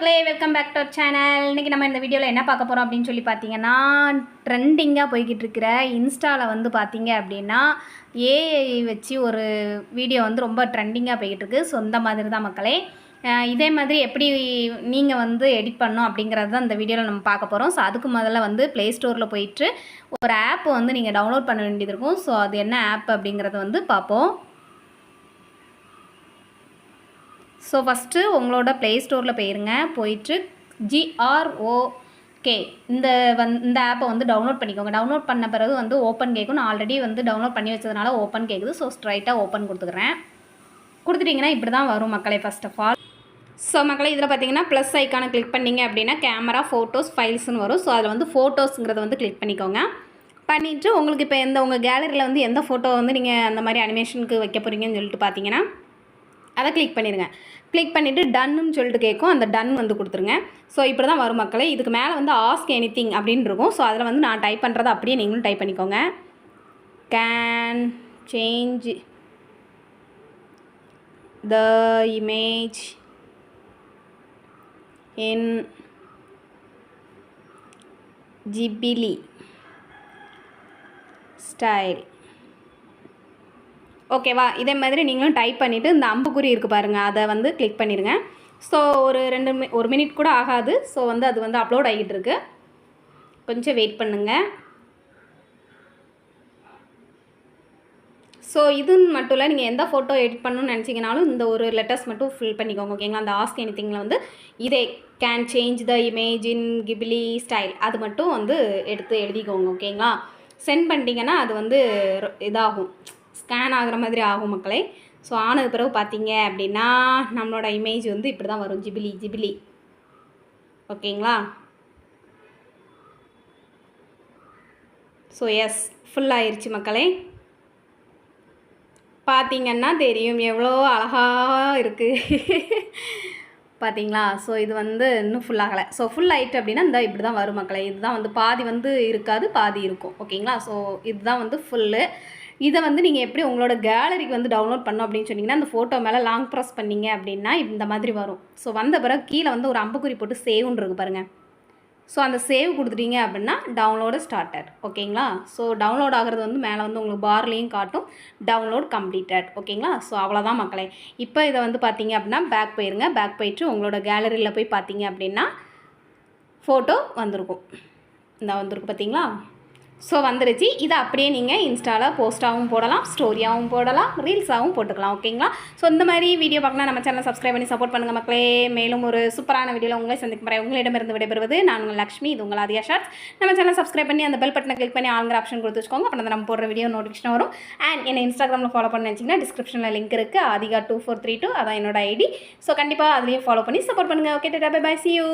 மக்களே welcome back to channel இன்றைக்கி நம்ம இந்த வீடியோவில் என்ன பார்க்க போகிறோம் அப்படின்னு சொல்லி பார்த்தீங்கன்னா ட்ரெண்டிங்காக போய்கிட்டு இருக்கிற இன்ஸ்டாவில் வந்து பார்த்தீங்க அப்படின்னா ஏஐ வச்சு ஒரு வீடியோ வந்து ரொம்ப ட்ரெண்டிங்காக போய்கிட்டு இருக்கு. ஸோ இந்த மாதிரி தான் மக்களே. இதே மாதிரி எப்படி நீங்கள் வந்து எடிட் பண்ணணும் அப்படிங்கிறது தான் இந்த வீடியோவில் நம்ம பார்க்க போகிறோம் ஸோ அதுக்கு முதல்ல வந்து ப்ளே ஸ்டோரில் போயிட்டு ஒரு ஆப் வந்து நீங்கள் டவுன்லோட் பண்ண வேண்டியது இருக்கும். ஸோ அது என்ன ஆப் அப்படிங்கிறத வந்து பார்ப்போம். ஸோ ஃபஸ்ட்டு உங்களோட ப்ளே ஸ்டோரில் போயிருங்க. போயிட்டு ஜிஆர்ஓகே இந்த வந் இந்த ஆப்பை வந்து டவுன்லோட் பண்ணிக்கோங்க. டவுன்லோட் பண்ண பிறகு வந்து ஓப்பன் கேட்கும் நான் ஆல்ரெடி வந்து டவுன்லோட் பண்ணி வச்சதுனால ஓப்பன் கேட்குது ஸோ ஸ்ட்ரைட்டாக ஓப்பன் கொடுத்துக்கிறேன். கொடுத்துட்டிங்கன்னா இப்படி தான் வரும் மக்களை ஃபர்ஸ்ட் ஆஃப் ஆல் ஸோ மக்களை இதில் பார்த்தீங்கன்னா ப்ளஸ் ஐக்கானை கிளிக் பண்ணீங்க அப்படின்னா கேமரா ஃபோட்டோஸ் ஃபைல்ஸ்னு வரும். ஸோ அதில் வந்து ஃபோட்டோஸுங்கிறத வந்து கிளிக் பண்ணிக்கோங்க. பண்ணிவிட்டு உங்களுக்கு இப்போ எந்த உங்கள் கேலரியில் வந்து எந்த ஃபோட்டோ வந்து நீங்கள் அந்த மாதிரி அனிமேஷனுக்கு வைக்க போகிறீங்கன்னு சொல்லிட்டு பார்த்தீங்கன்னா அதை கிளிக் பண்ணிடுங்க. கிளிக் பண்ணிவிட்டு டன்னுன்னு சொல்லிட்டு கேட்கும். அந்த டன் வந்து கொடுத்துருங்க. ஸோ இப்படி தான் வரும் மக்களே. இதுக்கு மேலே வந்து ஆஸ்க் எனி திங் அப்படின்னு இருக்கும். ஸோ அதில் வந்து நான் டைப் பண்ணுறதை அப்படியே நீங்களும் டைப் பண்ணிக்கோங்க. Can change the image in Ghibli style ஓகேவா இதே மாதிரி நீங்களும் டைப் பண்ணிவிட்டு இந்த அம்புக்குறி இருக்குது பாருங்கள் அதை வந்து கிளிக் பண்ணிடுங்க ஸோ ஒரு ரெண்டு மி ஒரு மினிட் கூட ஆகாது. ஸோ வந்து அது வந்து அப்லோட் ஆகிட்டு இருக்கு. கொஞ்சம் வெயிட் பண்ணுங்கள் ஸோ இதுன்னு மட்டும் இல்லை நீங்கள் எந்த ஃபோட்டோ எடிட் பண்ணணும்னு நினச்சிங்கனாலும் இந்த ஒரு லெட்டர்ஸ் மட்டும் ஃபில் பண்ணிக்கோங்க ஓகேங்களா அந்த ஆஸ்க் எனி திங்கில் வந்து இதே can change the image in Ghibli style அது மட்டும் வந்து எடுத்து எழுதிக்கோங்க ஓகேங்களா சென்ட் பண்ணிட்டீங்கன்னா அது வந்து ரொ- இதாகும். ஸ்கேன் ஆகுற மாதிரி ஆகும் மக்களே. ஸோ ஆனது பிறகு பார்த்தீங்க அப்படின்னா நம்மளோட இமேஜ் வந்து இப்படி தான் வரும். Ghibli Ghibli. ஓகேங்களா? ஸோ எஸ் ஃபுல் ஆயிடுச்சு மக்களே. பார்த்தீங்கன்னா தெரியும் எவ்வளோ அழகாக இருக்குது பார்த்தீங்களா? ஸோ இது வந்து இன்னும் ஃபுல் ஆகலை. ஸோ ஃபுல் ஆயிட்டு அப்படின்னா இந்த இப்படி தான் வரும் மக்களே. இதுதான் வந்து பாதி வந்து இருக்காது பாதி இருக்கும். ஓகேங்களா? ஸோ இதுதான் வந்து ஃபுல்லு இதை வந்து நீங்கள் எப்படி உங்களோட கேலரிக்கு வந்து டவுன்லோட் பண்ணோம் அப்படின்னு சொன்னீங்கன்னா அந்த ஃபோட்டோ மேலே லாங் ப்ரெஸ் பண்ணீங்க அப்படின்னா இந்த மாதிரி வரும். ஸோ வந்த பிறகு கீழே வந்து ஒரு அம்புக்குறி போட்டு சேவ்னு இருக்கு பாருங்கள் ஸோ அந்த சேவ் கொடுத்துட்டீங்க அப்படின்னா டவுன்லோடு ஸ்டார்டர் ஓகேங்களா ஸோ டவுன்லோட் ஆகிறது வந்து மேலே வந்து உங்களுக்கு பார்லேயும் காட்டும். டவுன்லோட் கம்ப்ளீட்டட் ஓகேங்களா ஸோ அவ்வளோதான் மக்களே. இப்போ இதை வந்து பார்த்தீங்க அப்படின்னா பேக் போயிருங்க. பேக் போயிட்டு உங்களோட கேலரியில் போய் பார்த்தீங்க அப்படின்னா ஃபோட்டோ வந்திருக்கும். இந்த வந்திருக்கு பார்த்தீங்களா? ஸோ வந்துருச்சு. இதை அப்படியே நீங்கள் இன்ஸ்டாவில் போஸ்ட்டாகவும் போடலாம் ஸ்டோரியாகவும் போடலாம் ரீல்ஸாகவும் போட்டுக்கலாம் ஓகேங்களா ஸோ இந்த மாதிரி வீடியோ பார்க்கலாம் நம்ம சேனலை சப்ஸ்கிரைப் பண்ணி சப்போர்ட் பண்ணுங்கள் மக்களே. மேலும் ஒரு சூப்பரான வீடியோவில் உங்களை சந்திக்கும் முறை உங்களிடமிருந்து விடைபெறுவது நான் உங்கள் லக்ஷ்மி இது உங்கள் ஆதியா ஷார்ட்ஸ். நம்ம சேனல் சப்ஸ்கிரைப் பண்ணி அந்த பெல் பட்டனை கிளிக் பண்ணி ஆளுங்கிற ஆப்ஷன் கொடுத்து வச்சுக்கோங்க. அப்புறம் நம்ம போடுற வீடியோ நோட்டிஃபிகேஷன் வரும். அண்ட் என்னை இன்ஸ்டாகிராமில் ஃபாலோ பண்ண நினச்சிங்கன்னா டிஸ்கிரிப்ஷனில் லிங்க் இருக்குது Adhika two four three two அதான் என்னோட ஐடி ஸோ கண்டிப்பாக அதுலேயும் ஃபாலோ பண்ணி சப்போர்ட் பண்ணுங்கள் okay tata bye bye see you